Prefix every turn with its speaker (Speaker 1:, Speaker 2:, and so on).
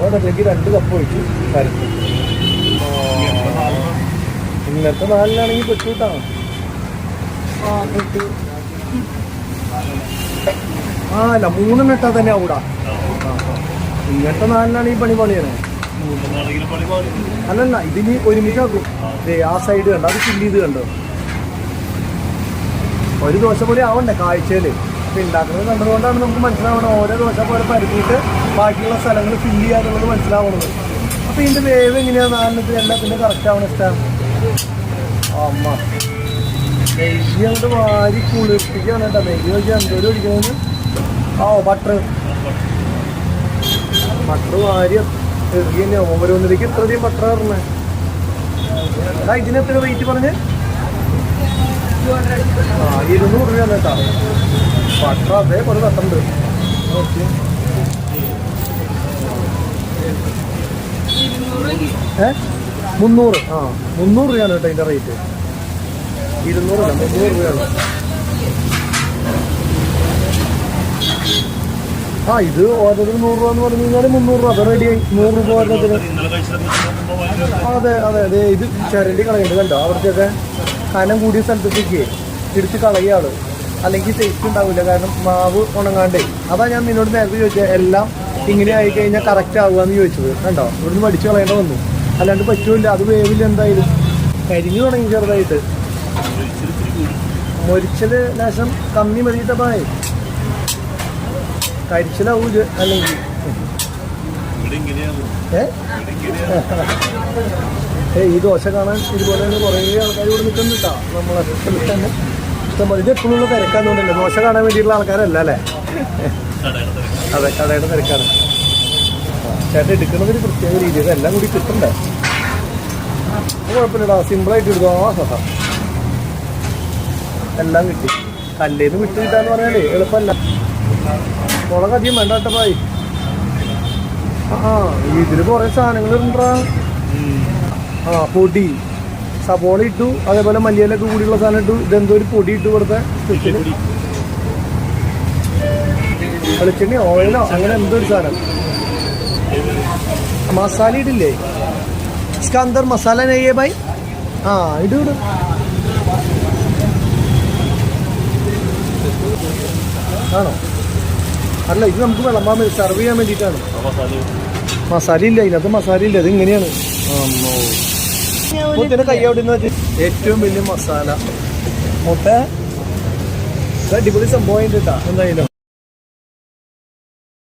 Speaker 1: ഒരൊറ്റയ്ക്ക് രണ്ട് കപ്പ് ഒഴിച്ച് പരത്തും. ഇന്നത്തെ നാലിനാണെങ്കിൽ പെട്ടുകൂട്ടാണ് ആ അല്ല മൂന്നെണ്ണം ഇട്ടാൽ തന്നെ ആവൂടാ. ഇങ്ങനത്തെ നാലിനാണ് ഈ പണി പണിയാണ്. അല്ലല്ല ഇതിന് ഒരുമിച്ചാക്കും ആ സൈഡ് കണ്ടോ? അത് ഫില്ല് ചെയ്ത് കണ്ടോ? ഒരു ദോശ പോലെ ആവണ്ടേ കാഴ്ചയിൽ അപ്പൊ ഉണ്ടാക്കുന്നത് കണ്ടതുകൊണ്ടാണ് നമുക്ക് മനസ്സിലാവണം ഓരോ ദോശ പോലെ പരത്തിയിട്ട് ബാക്കിയുള്ള സ്ഥലങ്ങൾ ഫില്ല് ചെയ്യാനുള്ളത് മനസ്സിലാവുന്നത്. അപ്പോൾ ഇതിന്റെ വേവ് എങ്ങനെയാണ് നാലിനത്തിൽ എല്ലാത്തിന്റെ കറക്റ്റ് ആവണ ഇഷ്ടം. അമ്മ. നെയ്യ് അങ്ങോട്ട് വാരി കുളിർപ്പിക്കാണ് കേട്ടോ. നെയ്യ് വെച്ചാൽ എന്തോരം ഒഴിക്കുന്നത് ആ ബട്ടർ ബട്ടർ വാരി എഴുതി തന്നെ ഓരോന്നിലേക്ക് ഇത്രയധികം ബട്ടർ പറഞ്ഞേ എടാ ഇതിന് എത്ര റേറ്റ് പറഞ്ഞേ? ആ ഇരുന്നൂറ് രൂപയാണ് കേട്ടാ. ബട്ടർ അതേപോലെ ബട്ടുണ്ട് ഓക്കെ. ഏ? മുന്നൂറ്. ആ മുന്നൂറ് രൂപയാണ് കേട്ടോ ഇതിന്റെ റേറ്റ്. ഇരുന്നൂറല്ല മുന്നൂറ് രൂപയാണ്. ആ ഇത് ഓരോരുത്തർ നൂറ് രൂപ എന്ന് പറഞ്ഞു കഴിഞ്ഞാൽ മുന്നൂറ് രൂപ. അത് റെഡിയായി നൂറ് രൂപ ഓരോരുത്തർ അതെ അതെ അതെ. ഇത് ചരണ്ടി കളയുന്നുണ്ട് കണ്ടോ? അവിടത്തെയൊക്കെ കനം കൂടിയ സ്ഥലത്തേക്ക് ഇടിച്ച് കളയാണ് അല്ലെങ്കിൽ ടേസ്റ്റ് ഉണ്ടാവില്ല. കാരണം മാവ് ഉണങ്ങാണ്ടേ. അതാ ഞാൻ നിന്നോട് നേരത്തെ ചോദിച്ചത് എല്ലാം ഇങ്ങനെ ആയി കഴിഞ്ഞാൽ കറക്റ്റ് ആവുകയെന്ന് ചോദിച്ചത്. കണ്ടോ? ഇവിടുന്ന് പഠിച്ചു കളയേണ്ട വന്നു. അല്ലാണ്ട് പറ്റൂല അത് വേവില്ല എന്തായാലും. കരിഞ്ഞു തുടങ്ങി ചെറുതായിട്ട്. മൊരിച്ചത് ലേശം കമ്മി മതിയിട്ടപ്പായി കരിച്ചിലാവൂല. അല്ലെങ്കിൽ ഏ? ഏ ഈ ദോശ കാണാൻ ഇതുപോലെ തന്നെ കുറേ ആൾക്കാർ ഇവിടെ നിൽക്കുന്നുണ്ടാ നമ്മളെ തന്നെ ഇഷ്ടംപോലെ. ഇത് എപ്പോഴുള്ള തിരക്കാന്നുണ്ടല്ലോ ദോശ കാണാൻ വേണ്ടിയിട്ടുള്ള ആൾക്കാരല്ല അല്ലേ? അതെ കടയുടെ തിരക്കാണ്. ചേട്ടൻ എടുക്കുന്നത് ഒരു പ്രത്യേക രീതി. ഇതെല്ലാം കൂടി കിട്ടണ്ടേ? കുഴപ്പമില്ലടാ. സിമ്പിളായിട്ട് എടുക്കാം ആ സഹ എല്ലാം കിട്ടി. കല്ലേന്ന് വിട്ട് കിട്ടാന്ന് പറഞ്ഞാലേ എളുപ്പമല്ല. മുളക് അധികം വേണ്ട കേട്ടപ്പായി ആ ഇതിൽ കുറെ സാധനങ്ങൾ ഉണ്ടാ ആ പൊടി. സബോള ഇട്ടു അതേപോലെ മല്ലിയിലൊക്കെ കൂടിയുള്ള സാധനം ഇട്ടു. ഇതെന്തോ ഒരു പൊടി ഇട്ടു കൊടുത്ത സ്പെഷ്യൽ ഓയിലോ അങ്ങനെ എന്തോ ഒരു സാധനം. മസാല ഇടില്ലേ? സ്കന്ദർ മസാല നെയ്യേ ബൈ ആ ഇടു ഇടും. ആണോ? അല്ല ഇത് നമുക്ക് വിളമ്പാൻ സെർവ് ചെയ്യാൻ വേണ്ടിയിട്ടാണ്. മസാല. ഇല്ല ഇതിനകത്ത് മസാല ഇല്ല ഇത് ഇങ്ങനെയാണ് മുത്തിന്റെ കൈ ഏറ്റവും വലിയ മസാല. മുട്ട അടിപൊളി സംഭവം എന്തായാലും.